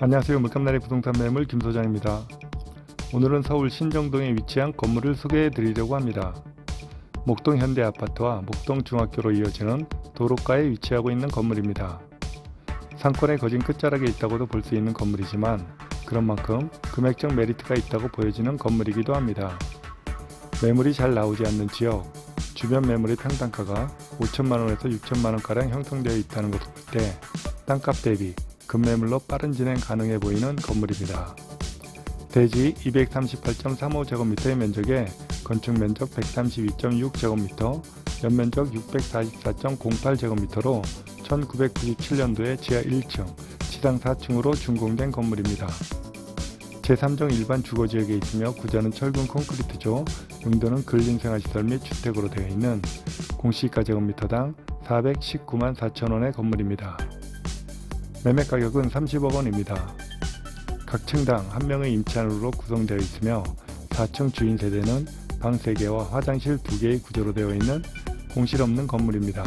안녕하세요. 물감나리 부동산 매물 김 소장입니다. 오늘은 서울 신정동에 위치한 건물을 소개해 드리려고 합니다. 목동 현대 아파트와 목동 중학교로 이어지는 도로가에 위치하고 있는 건물입니다. 상권의 거진 끝자락에 있다고도 볼 수 있는 건물이지만 그런 만큼 금액적 메리트가 있다고 보여지는 건물이기도 합니다. 매물이 잘 나오지 않는 지역, 주변 매물의 평당가가 5천만원에서 6천만원가량 형성되어 있다는 것을 볼 때 땅값 대비 급매물로 빠른 진행 가능해 보이는 건물입니다. 대지 238.35제곱미터의 면적에 건축 면적 132.6제곱미터, 연면적 644.08제곱미터로 1997년도에 지하 1층, 지상 4층으로 준공된 건물입니다. 제3종 일반 주거지역에 있으며 구조는 철근 콘크리트조, 용도는 근린생활시설 및 주택으로 되어 있는 공시가 제곱미터당 419만 4천원의 건물입니다. 매매 가격은 30억 원입니다. 각 층당 한 명의 임차인으로 구성되어 있으며 4층 주인 세대는 방 3개와 화장실 2개의 구조로 되어 있는 공실 없는 건물입니다.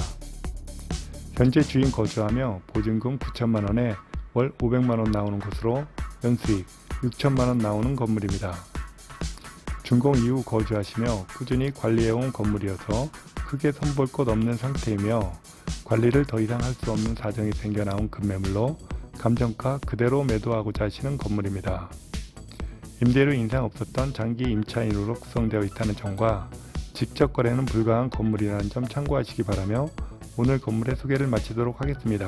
현재 주인 거주하며 보증금 9천만 원에 월 500만 원 나오는 곳으로 연수익 6천만 원 나오는 건물입니다. 준공 이후 거주하시며 꾸준히 관리해온 건물이어서 크게 손볼 곳 없는 상태이며 관리를 더 이상 할 수 없는 사정이 생겨나온 급매물로 감정가 그대로 매도하고자 하시는 건물입니다. 임대료 인상 없었던 장기 임차인으로 구성되어 있다는 점과 직접 거래는 불가한 건물이라는 점 참고하시기 바라며 오늘 건물의 소개를 마치도록 하겠습니다.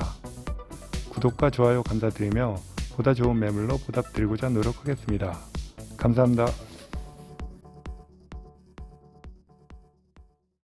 구독과 좋아요 감사드리며 보다 좋은 매물로 보답드리고자 노력하겠습니다. 감사합니다.